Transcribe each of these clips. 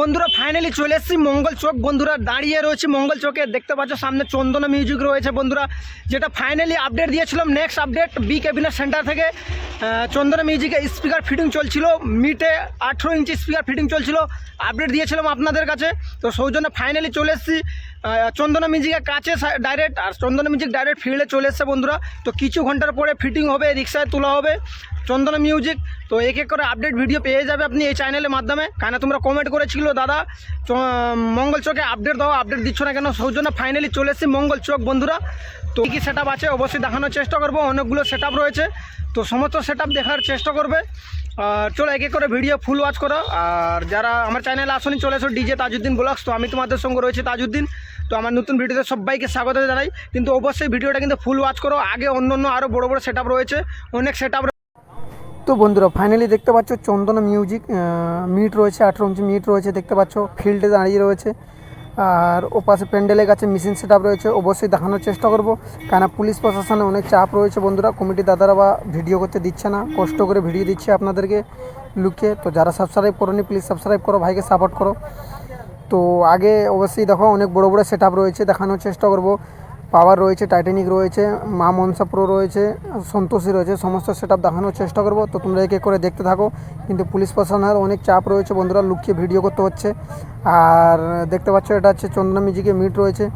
বন্ধুরা ফাইনালি চলে এসেছি মঙ্গল চোখ বন্ধুরা, দাঁড়িয়ে রয়েছে মঙ্গল চোখে দেখতে পাচ্ছ, সামনে চন্দনা মিউজিক রয়েছে বন্ধুরা, যেটা ফাইনালি আপডেট দিয়েছিলাম। Next update B cabinet center থেকে চন্দনা মিউজিকে স্পিকার ফিটিং চলছিল। মিটে আঠেরো ইঞ্চি স্পিকার ফিটিং চলছিল। আপডেট দিয়েছিলাম আপনাদের কাছে। তো সৌজন্য ফাইনালি চলে এসেছি। চন্দনা মিউজিকের কাছে ডাইরেক্ট আর চন্দনা মিউজিক ডাইরেক্ট ফিল্ডে চলে এসছে বন্ধুরা। তো কিছু ঘণ্টার পরে ফিটিং হবে, রিক্সায় তোলা হবে। চন্দনা মিউজিক। তো এক এক করে আপডেট ভিডিও পেয়ে যাবে আপনি এই চ্যানেলের মাধ্যমে। কেন তোমরা কমেন্ট করেছিল দাদা। মঙ্গল চোখে আপডেট দাও আপডেট দিচ্ছ না কেন? সৌজন্য ফাইনালি চলে এসেছি মঙ্গল চোখ, বন্ধুরা। তো কী সেট আছে অবশ্যই দেখানোর চেষ্টা করব। অনেকগুলো সেট রয়েছে। তো সমস্ত সেট দেখার চেষ্টা করবে। আর চলো এক এক করে ভিডিও ফুল ওয়াচ করো। আর যারা আমার চ্যানেলে আসনি, চলে এসো ডিজে তাজউদ্দিন ব্লগস তো আমি তোমাদের সঙ্গে রয়েছে তাজউদ্দিন। তো আমার নতুন ভিডিওতে সবাইকে স্বাগত জানাই। কিন্তু অবশ্যই ভিডিওটা কিন্তু ফুল ওয়াচ করো। আগে অন্য অন্য আরও বড় বড় সেট রয়েছে। অনেক সেট তো বন্ধুরা ফাইনালি দেখতে পাচ্ছ চন্দনা মিউজিক মিট রয়েছে, আঠেরো ইঞ্চি মিট রয়েছে, দেখতে পাচ্ছ ফিল্ডে দাঁড়িয়ে রয়েছে। আর ও পাশে প্যান্ডেলের কাছে মেশিন সেট রয়েছে, অবশ্যই দেখানোর চেষ্টা করব। কেন পুলিশ প্রশাসনে অনেক চাপ রয়েছে বন্ধুরা কমিটি দাদারা বা ভিডিও করতে দিচ্ছে না, কষ্ট করে ভিডিও দিচ্ছে আপনাদেরকে লুকিয়ে। তো যারা সাবস্ক্রাইব করোনি প্লিজ সাবস্ক্রাইব করো, ভাইকে সাপোর্ট করো। তো আগে অবশ্যই দেখো, অনেক বড় বড় সেট রয়েছে, দেখানোর চেষ্টা করব। পাওয়ার রয়েছে টাইটানিক রয়েছে, মা মনসা প্রো রয়েছে, সন্তোষী রয়েছে, সমস্ত সেট দেখানোর চেষ্টা করব। তো তোমরা এক করে দেখতে থাকো। কিন্তু পুলিশ প্রশাসনের অনেক চাপ রয়েছে বন্ধুরা, লুকিয়ে ভিডিও করতে হচ্ছে। আর দেখতে পাচ্ছ, এটা হচ্ছে চন্দনা মিউজিকে মিট রয়েছে।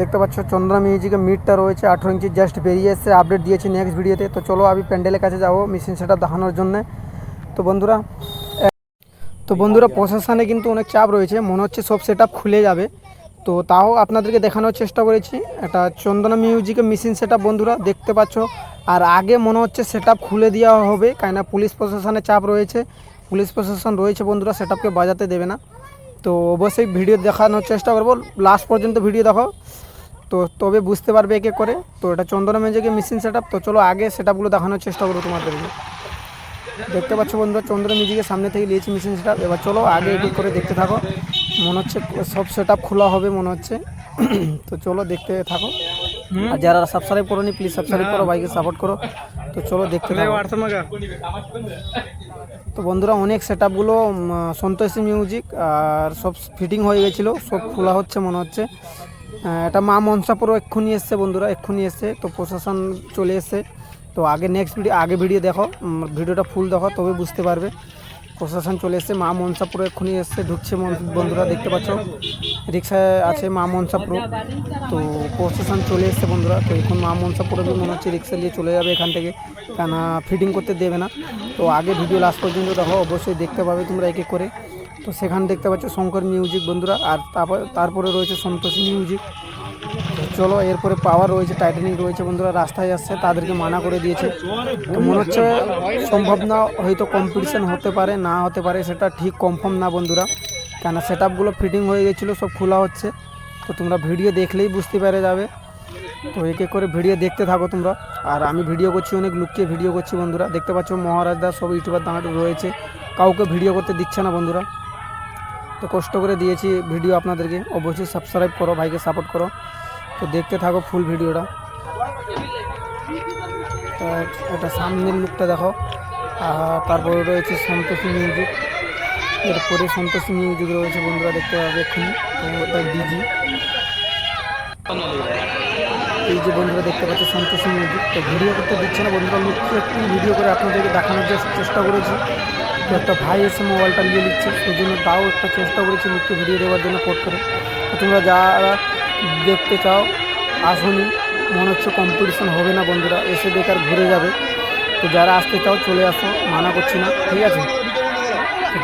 দেখতে পাচ্ছ চন্দ্রা মিউজিকে মিটটা রয়েছে, আঠেরো ইঞ্চি জাস্ট বেরিয়ে এসছে আপডেট দিয়েছে নেক্সট ভিডিওতে তো। চলো, আমি প্যান্ডেলের কাছে যাব মেশিন সেটা দেখানোর জন্যে। তো বন্ধুরা তো বন্ধুরা, প্রশাসনে কিন্তু অনেক চাপ রয়েছে। মনে হচ্ছে সব সেট খুলে যাবে। তো তাও আপনাদেরকে দেখানোর চেষ্টা করেছি। একটা চন্দনা মিউজিকের মেশিন সেট বন্ধুরা, দেখতে পাচ্ছ। আর আগে মনে হচ্ছে সেট খুলে দেওয়া হবে, কেননা পুলিশ প্রশাসনের চাপ রয়েছে। পুলিশ প্রশাসন রয়েছে বন্ধুরা সেট বাজাতে দেবে না। তো অবশ্যই ভিডিও দেখানোর চেষ্টা করব। লাস্ট পর্যন্ত ভিডিও দেখো। তো তবে বুঝতে পারবে এক করে। তো এটা চন্দনা মিউজিকের মেশিন সেট তো চলো আগে সেটআপগুলো দেখানোর চেষ্টা করব তোমাদেরকে। দেখতে পাচ্ছ বন্ধুরা চন্দ্র মিউজিকের সামনে থেকে নিয়েছি মেশিন সেট এবার চলো আগে এডিট করে দেখতে থাকো। মনে হচ্ছে সব সেট খোলা হবে মনে হচ্ছে। তো চলো দেখতে থাকো। আর যারা সাবস্ক্রাইব করোনি প্লিজ সাবস্ক্রাইব করো ভাইকে সাপোর্ট করো। তো চলো দেখতে থাকো। তো বন্ধুরা অনেক সেট আপগুলো সন্তোষী মিউজিক আর সব ফিটিং হয়ে গেছিল সব খোলা হচ্ছে মনে হচ্ছে। এটা মা মনসাপুরও এক্ষুনি এসছে বন্ধুরা এক্ষুনি এসছে। তো প্রশাসন চলে এসছে। তো আগে নেক্সট ভিডিও আগে ভিডিও দেখো ভিডিওটা ফুল দেখো তবে বুঝতে পারবে। প্রশাসন চলে এসছে, মা মনসাপুরও এক্ষুনি এসছে, ঢুকছে বন্ধুরা দেখতে পাচ্ছ, রিক্সায় আছে মা মনসাপুর। তো প্রশাসন চলে এসছে বন্ধুরা, তো এখন মা মনসাপুরে মনে হচ্ছে রিক্সা নিয়ে চলে যাবে এখান থেকে কেন ফিটিং করতে দেবে না। তো আগে ভিডিও লাস্ট পর্যন্ত দেখো, অবশ্যই দেখতে পাবে তোমরা এক এক করে। তো সেখানে দেখতে পাচ্ছ শঙ্কর মিউজিক বন্ধুরা, আর তারপর রয়েছে সন্তোষ মিউজিক চলো, এরপরে পাওয়ার রয়েছে টাইটানিক রয়েছে বন্ধুরা, রাস্তায় আসছে, তাদেরকে মানা করে দিয়েছে। তো মনে হচ্ছে সম্ভব না, হয়তো কম্পিটিশান হতে পারে, না হতে পারে, সেটা ঠিক কনফার্ম না বন্ধুরা। কেন সেট আপগুলো ফিটিং হয়ে গেছিল, সব খোলা হচ্ছে। তো তোমরা ভিডিও দেখলেই বুঝতে পেরে যাবে। তো এক এক করে ভিডিও দেখতে থাকো তোমরা। আর আমি ভিডিও করছি, অনেক লুকিয়ে ভিডিও করছি বন্ধুরা। দেখতে পাচ্ছ মহারাজ দা সব ইউটিউবার দাঁড়াতে রয়েছে। কাউকে ভিডিও করতে দিচ্ছে না বন্ধুরা। তো কষ্ট করে দিয়েছি ভিডিও আপনাদেরকে। অবশ্যই সাবস্ক্রাইব করো, ভাইকে সাপোর্ট করো। তো দেখতে থাকো ফুল ভিডিওটা। এটা সামনের লুকটা দেখো। আর তারপরে রয়েছে সন্তোষী মিউজিক। এরপরে সন্তোষী মিউজিক রয়েছে বন্ধুরা, দেখতে পাবে এক্ষুনি। তো ডিজি। এই যে বন্ধুরা, দেখতে পাচ্ছে সন্তোষী মিউজিক। তো ভিডিও করতে দিচ্ছে না বন্ধুরা লুকিয়ে একটু ভিডিও করে আপনাদেরকে দেখানোর যে চেষ্টা করেছি। তো একটা ভাই এসে মোবাইলটা নিয়ে নিচ্ছে, সেই জন্য তাও একটা চেষ্টা করেছি লুকিয়ে ভিডিও দেওয়ার জন্য পোর্ট করে। তোমরা যারা দেখতে চাও, আসুনি, মনে হচ্ছে কম্পিটিশন হবে না বন্ধুরা, এসে বেকার ঘুরে যাবে। তো যারা আসতে চাও, চলে আসো, মানা করছি না, ঠিক আছে?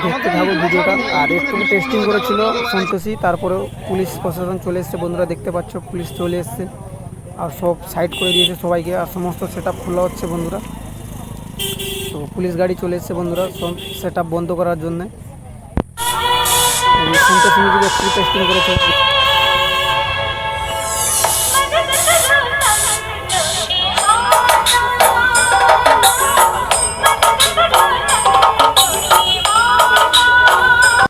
দেখতে থাকো ভিডিওটা। আর একটু টেস্টিং করেছিল সন্তোষী, তারপরেও পুলিশ প্রশাসন চলে এসছে, বন্ধুরা দেখতে পাচ্ছ, পুলিশ চলে এসছে। আর সব সাইড করে দিয়েছে সবাইকে, আর সমস্ত সেট খোলা হচ্ছে বন্ধুরা। তো পুলিশ গাড়ি চলে এসছে বন্ধুরা, সব সেট বন্ধ করার জন্যে। সন্তোষী একটু টেস্টিং করেছে।